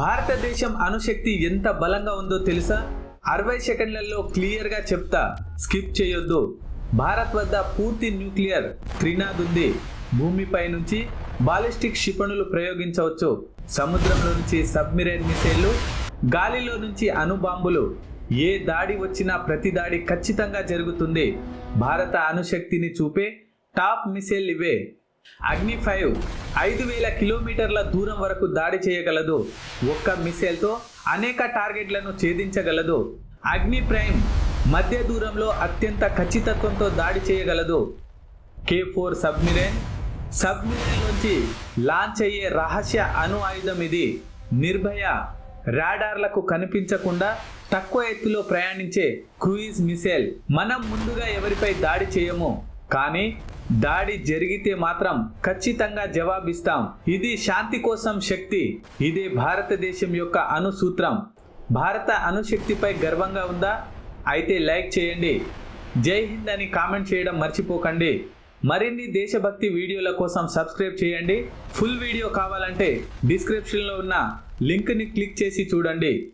భారతదేశం అణుశక్తి ఎంత బలంగా ఉందో తెలుసా? అరవై సెకండ్లలో క్లియర్గా చెప్తా స్కిప్ చేయొద్దు. భారత్ వద్ద పూర్తి న్యూక్లియర్ త్రినాద్ ఉంది. భూమిపై నుంచి బాలిస్టిక్ క్షిపణులు ప్రయోగించవచ్చు. సముద్రంలో నుంచి సబ్మిరైన్ మిసైళ్ళు గాలిలో నుంచి అణుబాంబులు. ఏ దాడి వచ్చినా ప్రతి దాడి ఖచ్చితంగా జరుగుతుంది. భారత అణుశక్తిని చూపే టాప్ మిసైల్ ఇవే. అగ్ని ఫైవ్ ఐదు వేల కిలోమీటర్ల దూరం వరకు దాడి చేయగలదు. ఒక్క మిసైల్తో అనేక టార్గెట్లను ఛేదించగలదు. అగ్ని ప్రైమ్ మధ్య దూరంలో అత్యంత ఖచ్చితత్వంతో దాడి చేయగలదు. కే ఫోర్ సబ్మిరైన్ సబ్మిరైన్ నుంచి లాంచ్ అయ్యే రహస్య అణు ఆయుధం ఇది. నిర్భయ రాడార్లకు కనిపించకుండా తక్కువ ఎత్తులో ప్రయాణించే క్రూయిజ్ మిసైల్ మనం ముందుగా ఎవరిపై దాడి చేయము. కానీ దాడి జరిగితే మాత్రం ఖచ్చితంగా జవాబిస్తాం. ఇది శాంతి కోసం శక్తి. ఇదే భారతదేశం యొక్క అనుసూత్రం. భారత అణుశక్తిపై గర్వంగా ఉందా? అయితే లైక్ చేయండి. జై హింద్ అని కామెంట్ చేయడం మర్చిపోకండి. మరిన్ని దేశభక్తి వీడియోల కోసం సబ్స్క్రైబ్ చేయండి. ఫుల్ వీడియో కావాలంటే డిస్క్రిప్షన్లో ఉన్న లింక్ని క్లిక్ చేసి చూడండి.